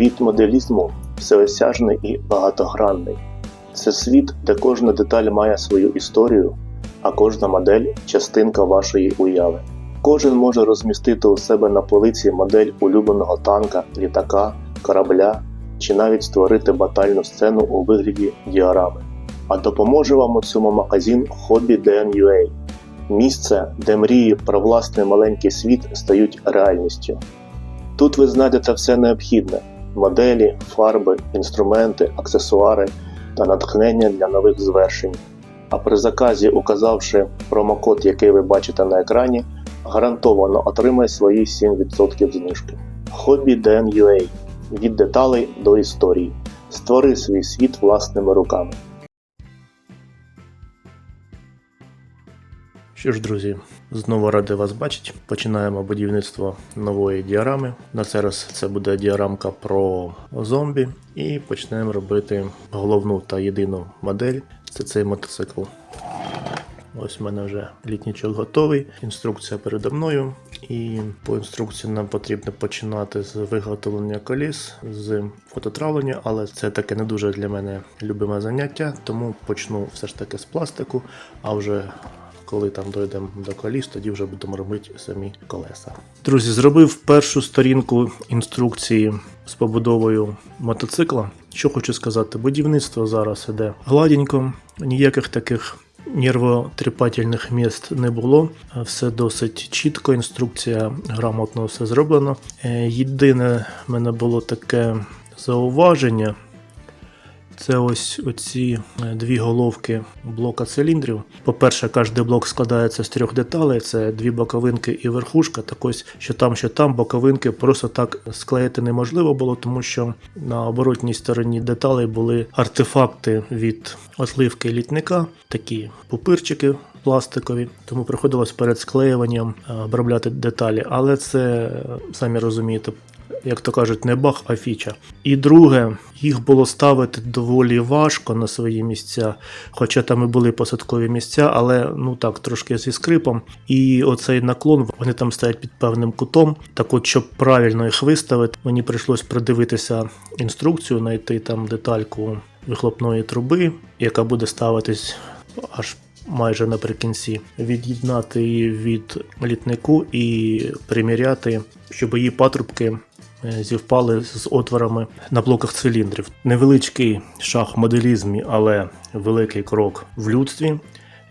Світ моделізму всеосяжний і багатогранний. Це світ, де кожна деталь має свою історію, а кожна модель частинка вашої уяви. Кожен може розмістити у себе на полиці модель улюбленого танка, літака, корабля чи навіть створити батальну сцену у вигляді діарами. А допоможе вам у цьому магазин Hobby DNUA – місце, де мрії про власний маленький світ стають реальністю. Тут ви знайдете все необхідне: моделі, фарби, інструменти, аксесуари та натхнення для нових звершень. А при заказі, указавши промокод, який ви бачите на екрані, гарантовано отримай свої 7% знижки. Hobby DNUA від деталей до історії. Створи свій світ власними руками. Що ж, друзі, знову радий вас бачити. Починаємо будівництво нової діарами. На цей раз це буде діарамка про зомбі. І почнемо робити головну та єдину модель. Це цей мотоцикл. Ось в мене вже літнічок готовий. Інструкція передо мною. І по інструкції нам потрібно починати з виготовлення коліс, з фототравлення, але це таке не дуже для мене любиме заняття, тому почну все ж таки з пластику, а вже коли там дійдемо до коліс, тоді вже будемо робити самі колеса. Друзі, зробив першу сторінку інструкції з побудовою мотоцикла. Що хочу сказати, будівництво зараз іде гладенько, ніяких таких нервотріпательних міст не було. Все досить чітко, інструкція грамотно все зроблено. Е, Єдине в мене було таке зауваження. Це ось оці е, дві головки блока циліндрів. По-перше, кожен блок складається з трьох деталей: це дві боковинки і верхушка. Так ось, що там, що там, боковинки просто так склеїти неможливо було, тому що на оборотній стороні деталей були артефакти від отливки літника, такі пупирчики. Пластикові, тому приходилось перед склеюванням е, обробляти деталі, але це е, самі розумієте, як то кажуть, не баг, а фіча. І друге, їх було ставити доволі важко на свої місця, хоча там і були посадкові місця, але ну так, трошки зі скрипом. І оцей наклон, вони там стоять під певним кутом. Так от, щоб правильно їх виставити, мені прийшлось придивитися інструкцію, знайти там детальку вихлопної труби, яка буде ставитись аж майже наприкінці, від'єднати її від літнику і приміряти, щоб її патрубки зівпали з отворами на блоках циліндрів. Невеличкий шаг в моделізмі, але великий крок в людстві.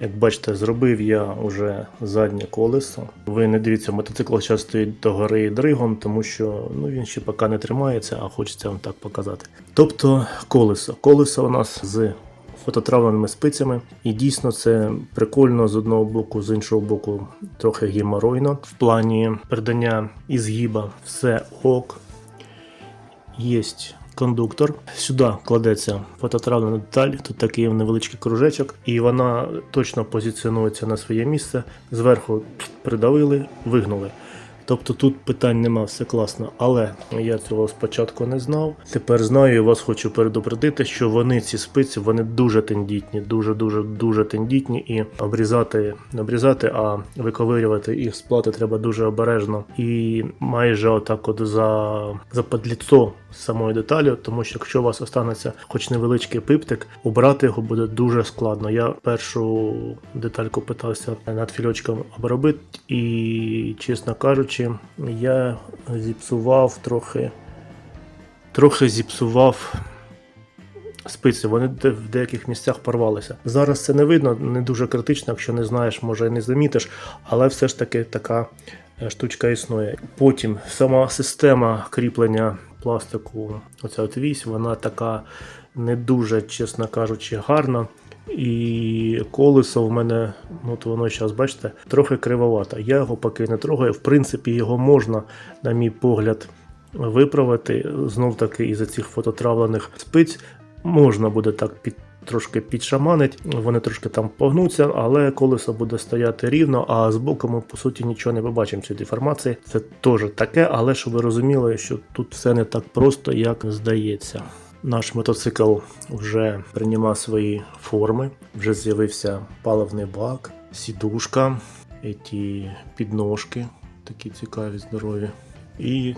Як бачите, зробив я вже заднє колесо. Ви не дивіться, мотоцикл зараз стоїть до гори дригом, тому що ну, він ще поки не тримається, а хочеться вам так показати. Тобто колесо. Колесо у нас з фототравленими спицями. І дійсно це прикольно з одного боку, з іншого боку, трохи геморойно. В плані передання і згіба все ок. Є кондуктор. Сюди кладеться фототравлена деталь, тут такий невеличкий кружечок, і вона точно позиціонується на своє місце. Зверху придавили, вигнули. Тобто тут питань нема, все класно. Але я цього спочатку не знав. Тепер знаю і вас хочу предупредити, що вони ці спиці вони дуже тендітні, дуже дуже тендітні, і обрізати, не обрізати, а виковирювати їх з плати треба дуже обережно і майже отак, от за, за подліцо самої деталі, тому що якщо у вас останеться хоч невеличкий пиптик, убрати його буде дуже складно. Я першу детальку питався над фільочком обробити, і, чесно кажучи, я зіпсував трохи, трохи зіпсував. Спиці, вони в деяких місцях порвалися. Зараз це не видно, не дуже критично, якщо не знаєш, може і не замітиш, але все ж таки така е, штучка існує. Потім сама система кріплення пластику, оця от вісь, вона така не дуже, чесно кажучи, гарна. І колесо в мене, ну от воно зараз, бачите, трохи кривовато. Я його поки не трогаю. В принципі, його можна, на мій погляд, виправити. Знов таки із цих фототравлених спиць можна буде так під. Трошки підшаманить, вони трошки там погнуться, але колесо буде стояти рівно, а з боку ми по суті нічого не побачимо цієї деформації. Це теж таке, але щоб ви розуміли, що тут все не так просто, як здається. Наш мотоцикл вже приймав свої форми, вже з'явився паливний бак, сідушка, ті підножки, такі цікаві, здорові, і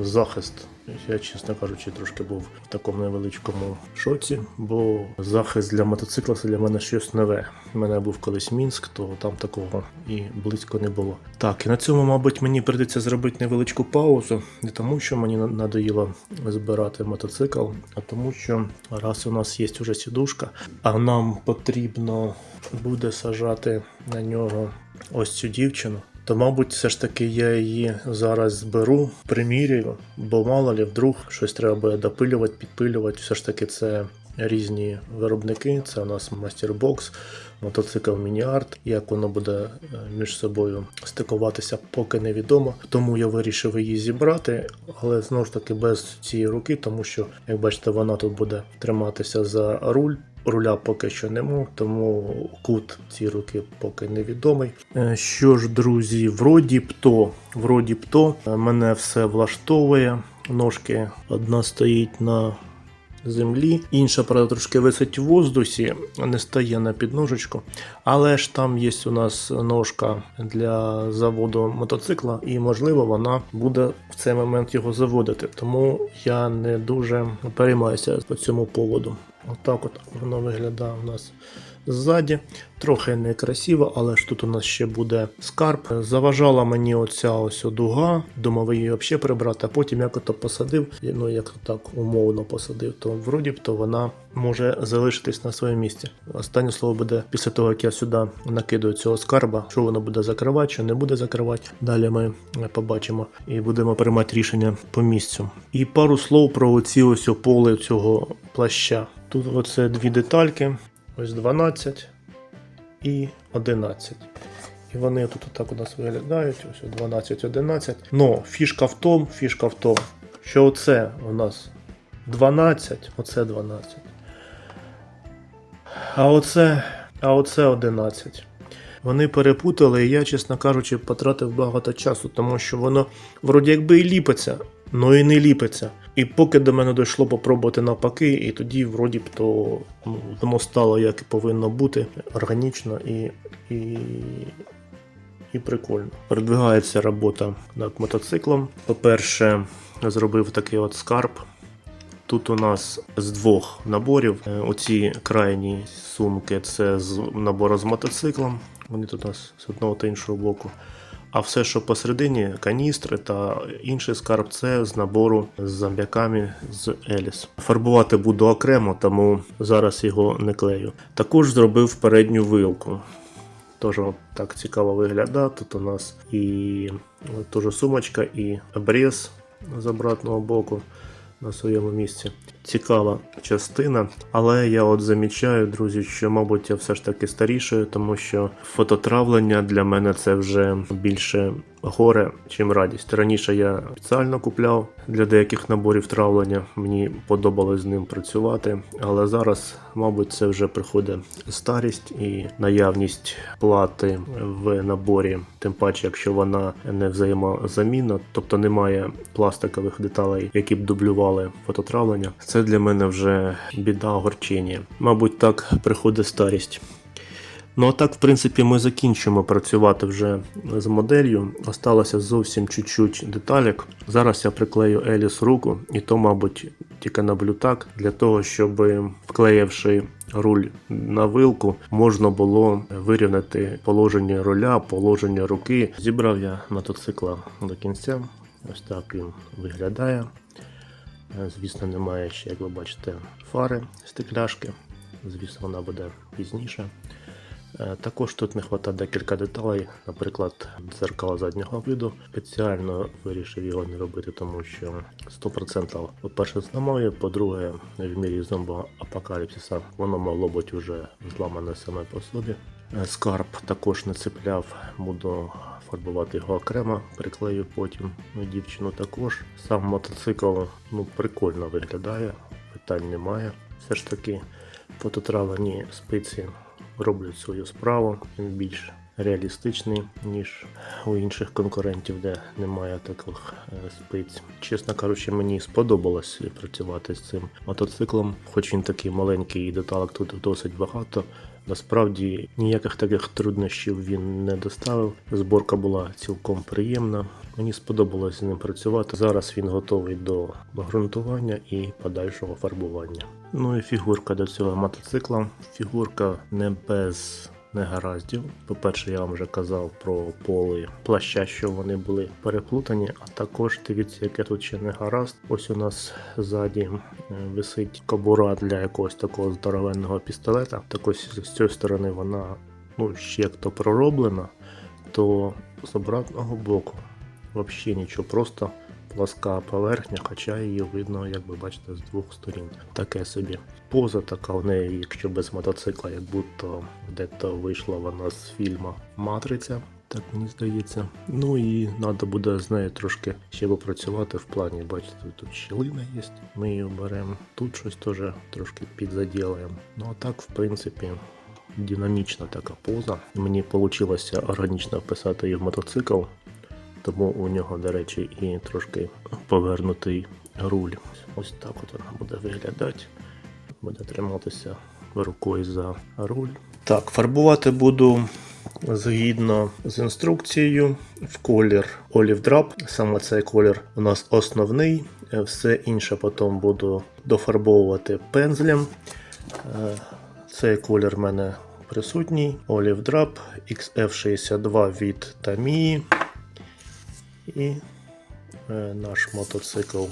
захист Я, чесно кажучи, трошки був в такому невеличкому шоці, бо захист для мотоцикла це для мене щось нове. У мене був колись Мінськ, то там такого і близько не було. Так, і на цьому, мабуть, мені прийдеться зробити невеличку паузу, не тому, що мені на- надоїло збирати мотоцикл, а тому, що раз у нас є вже сідушка, а нам потрібно буде сажати на нього ось цю дівчину. То, мабуть, все ж таки я її зараз зберу, примірюю, бо мало лі вдруг щось треба буде допилювати, підпилювати. Все ж таки це різні виробники. Це у нас мастербокс, мотоцикл Мініарт. Як воно буде е, між собою стикуватися, поки невідомо. Тому я вирішив її зібрати, але знову ж таки без цієї руки, тому що, як бачите, вона тут буде триматися за руль. Руля поки що нема, тому кут цієї руки поки невідомий. Е, Що ж, друзі, вроді б то, вроді б то, е, мене все влаштовує. Ножки одна стоїть на землі, інша, правда, трошки висить в воздусі, не стає на підножечку. Але ж там є у нас ножка для заводу мотоцикла, і можливо вона буде в цей момент його заводити. Тому я не дуже переймаюся по цьому поводу. Отак от воно виглядає у нас ззаді. Трохи некрасиво, але ж тут у нас ще буде скарб. Заважала мені оця ось дуга. Думав її взагалі прибрати, а потім як ото посадив, ну як так умовно посадив, то вроді б то вона може залишитись на своєму місці. Останнє слово буде після того, як я сюди накидаю цього скарба, що воно буде закривати, що не буде закривати. Далі ми побачимо і будемо приймати рішення по місцю. І пару слов про оці ось поли цього плаща. Тут оце дві детальки, ось 12 і 11. І вони тут отак у нас виглядають, ось 12, 11. Но фішка в тому, фішка в тому, що оце у нас 12, оце 12. А оце, а оце 11. Вони перепутали, і я, чесно кажучи, потратив багато часу, тому що воно вроді якби і ліпиться, але і не ліпиться. І поки до мене дійшло попробувати навпаки, і тоді вроді б то ну, воно стало як і повинно бути органічно і, і, і прикольно. Продвигається робота над мотоциклом. По-перше, зробив такий от скарб. Тут у нас з двох наборів. Е, Оці крайні сумки це з набору з мотоциклом. Вони тут у нас з одного та іншого боку. А все, що посередині, каністри та інший скарб, це з набору з зомбяками з Еліс. Фарбувати буду окремо, тому зараз його не клею. Також зробив передню вилку. Тож так цікаво виглядає. Тут у нас і теж сумочка, і обріз з обратного боку на своєму місці. Цікава частина, але я от замічаю, друзі, що, мабуть, я все ж таки старішою, тому що фототравлення для мене це вже більше горе, чим радість. Раніше я спеціально купляв для деяких наборів травлення, мені подобалось з ним працювати, але зараз, мабуть, це вже приходить старість і наявність плати в наборі, тим паче, якщо вона не взаємозамінна, тобто немає пластикових деталей, які б дублювали фототравлення. Це для мене вже біда горчині. Мабуть, так приходить старість. Ну а так, в принципі, ми закінчимо працювати вже з моделлю. Осталося зовсім чуть-чуть деталек. Зараз я приклею Еліс руку, і то, мабуть, тільки на блютак, для того, щоб вклеївши руль на вилку, можна було вирівняти положення руля, положення руки. Зібрав я мотоцикла до кінця. Ось так він виглядає. Звісно, немає ще, як ви бачите, фари стекляшки. Звісно, вона буде пізніше. Е, Також тут не вистачає декілька деталей, наприклад, дзеркало заднього виду. Спеціально вирішив його не робити, тому що 100% по-перше зламаю, по-друге, в мірі зомбоапокаліпсиса воно могло бути вже зламане саме по собі. Е, Скарб також не цепляв, буду фарбувати його окремо, приклею потім Ну, дівчину також. Сам мотоцикл ну, прикольно виглядає, питань немає. Все ж таки фототравлені спиці роблять свою справу, він більш реалістичний, ніж у інших конкурентів, де немає таких е, спиць. Чесно кажучи, мені сподобалось працювати з цим мотоциклом, хоч він такий маленький і деталок тут досить багато. Насправді ніяких таких труднощів він не доставив. Зборка була цілком приємна. Мені сподобалось з ним працювати. Зараз він готовий до ґрунтування і подальшого фарбування. Ну і фігурка до цього мотоцикла. Фігурка не без негараздів. По-перше, я вам вже казав про поли плаща, що вони були переплутані. А також дивіться, яке тут ще не гаразд. Ось у нас ззаді е, висить кобура для якогось такого здоровенного пістолета. Так ось з цієї сторони вона ну, ще як то пророблена, то з обратного боку взагалі нічого, просто пласка поверхня, хоча її видно, як ви бачите, з двох сторін. Таке собі. Поза така в неї, якщо без мотоцикла, як будто де-то вийшла вона з фільму Матриця. Так мені здається. Ну і треба буде з нею трошки ще попрацювати в плані. Бачите, тут щілина є. Ми її беремо. Тут щось теж трошки підзаділаємо. Ну а так, в принципі, динамічна така поза. Мені вийшло органічно вписати її в мотоцикл, тому у нього, до речі, і трошки повернутий руль. Ось так от вона буде виглядати. Буде триматися рукою за руль. Так, фарбувати буду згідно з інструкцією в колір Olive Drab. Саме цей колір у нас основний. Е, Все інше потім буду дофарбовувати пензлем. Е, Цей колір в мене присутній. Olive Drab XF62 від Tamiya. І е, наш мотоцикл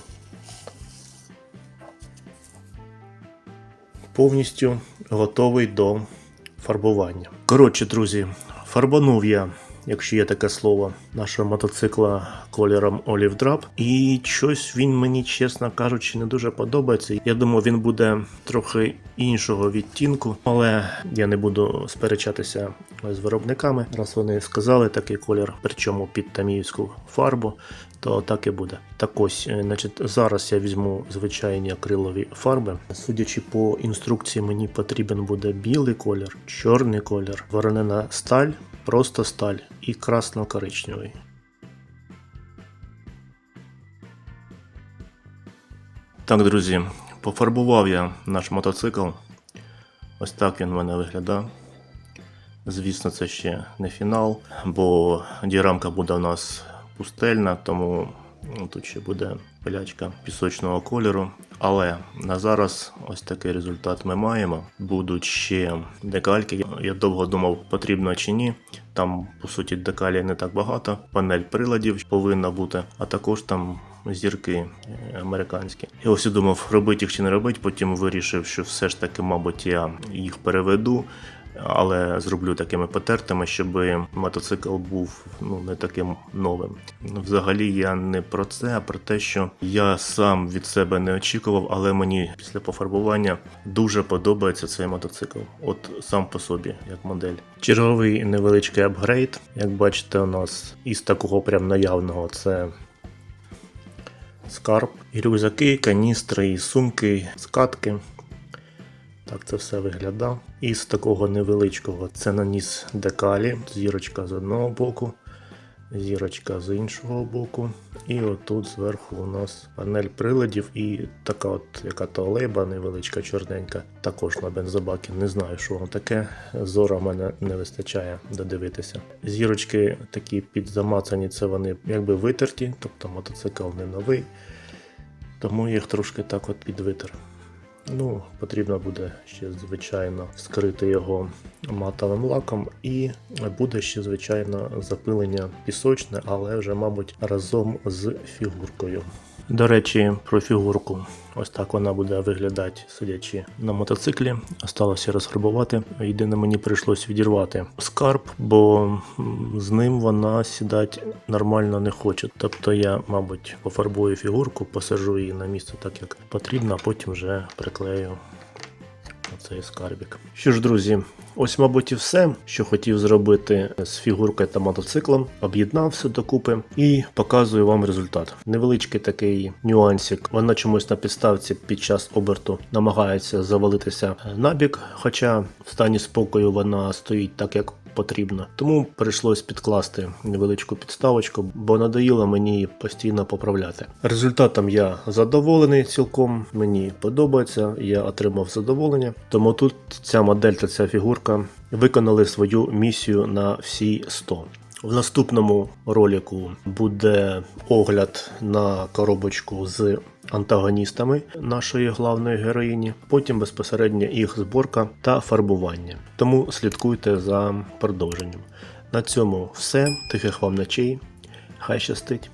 повністю готовий до фарбування. Коротше, друзі, фарбанув я, якщо є таке слово, нашого мотоцикла кольором Olive Drab. І щось він мені, чесно кажучи, не дуже подобається. Я думаю, він буде трохи іншого відтінку, але я не буду сперечатися з виробниками. Раз вони сказали такий колір, причому під таміївську фарбу, то так і буде. Так ось, е, значить, зараз я візьму звичайні акрилові фарби. Судячи по інструкції, мені потрібен буде білий колір, чорний колір, воронена сталь, просто сталь і красно-коричневий. Так, друзі, пофарбував я наш мотоцикл. Ось так він в мене виглядав. Звісно, це ще не фінал, бо дірамка буде у нас пустельна, тому тут ще буде пилячка пісочного кольору. Але на зараз ось такий результат ми маємо. Будуть ще декальки. Я довго думав, потрібно чи ні. Там, по суті, декалі не так багато. Панель приладів повинна бути, а також там зірки е, американські. Я ось думав, робити їх чи не робити. Потім вирішив, що все ж таки, мабуть, я їх переведу але зроблю такими потертими, щоб мотоцикл був ну не таким новим. Взагалі я не про це, а про те, що я сам від себе не очікував, але мені після пофарбування дуже подобається цей мотоцикл. От сам по собі, як модель. Черговий невеличкий апгрейд. Як бачите, у нас із такого прям наявного це. Скарб, і рюкзаки, каністри, і сумки, скатки. Так це все виглядав. І з такого невеличкого це наніс декалі, зірочка з одного боку, зірочка з іншого боку. І отут зверху у нас панель приладів і така от яка то невеличка, чорненька, також на бензобакі. Не знаю, що воно таке. Зора в мене не вистачає додивитися. Зірочки такі підзамацані, це вони якби витерті, тобто мотоцикл не новий. Тому їх трошки так от підвитер. Ну, потрібно буде ще, звичайно, вскрити його матовим лаком, і буде ще, звичайно, запилення пісочне, але вже, мабуть, разом з фігуркою. До речі, про фігурку. Ось так вона буде виглядати, сидячи на мотоциклі. Осталося розфарбувати. Єдине, мені прийшлось відірвати скарб, бо з ним вона сідати нормально не хоче. Тобто я, мабуть, пофарбую фігурку, посажу її на місце так, як потрібно, а потім вже приклею оцей скарбік. Що ж, друзі, ось, мабуть, і все, що хотів зробити з фігуркою та мотоциклом. Об'єднав все докупи і показую вам результат. Невеличкий такий нюансик. Вона чомусь на підставці під час оберту намагається завалитися набік, хоча в стані спокою вона стоїть так, як потрібно. Тому прийшлось підкласти невеличку підставочку, бо надоїло мені постійно поправляти. Результатом я задоволений цілком, мені подобається, я отримав задоволення. Тому тут ця модель та ця фігурка виконали свою місію на всі 100. В наступному ролику буде огляд на коробочку з антагоністами нашої главної героїні, потім безпосередньо їх зборка та фарбування. Тому слідкуйте за продовженням. На цьому все. Тихих вам ночей. Хай щастить!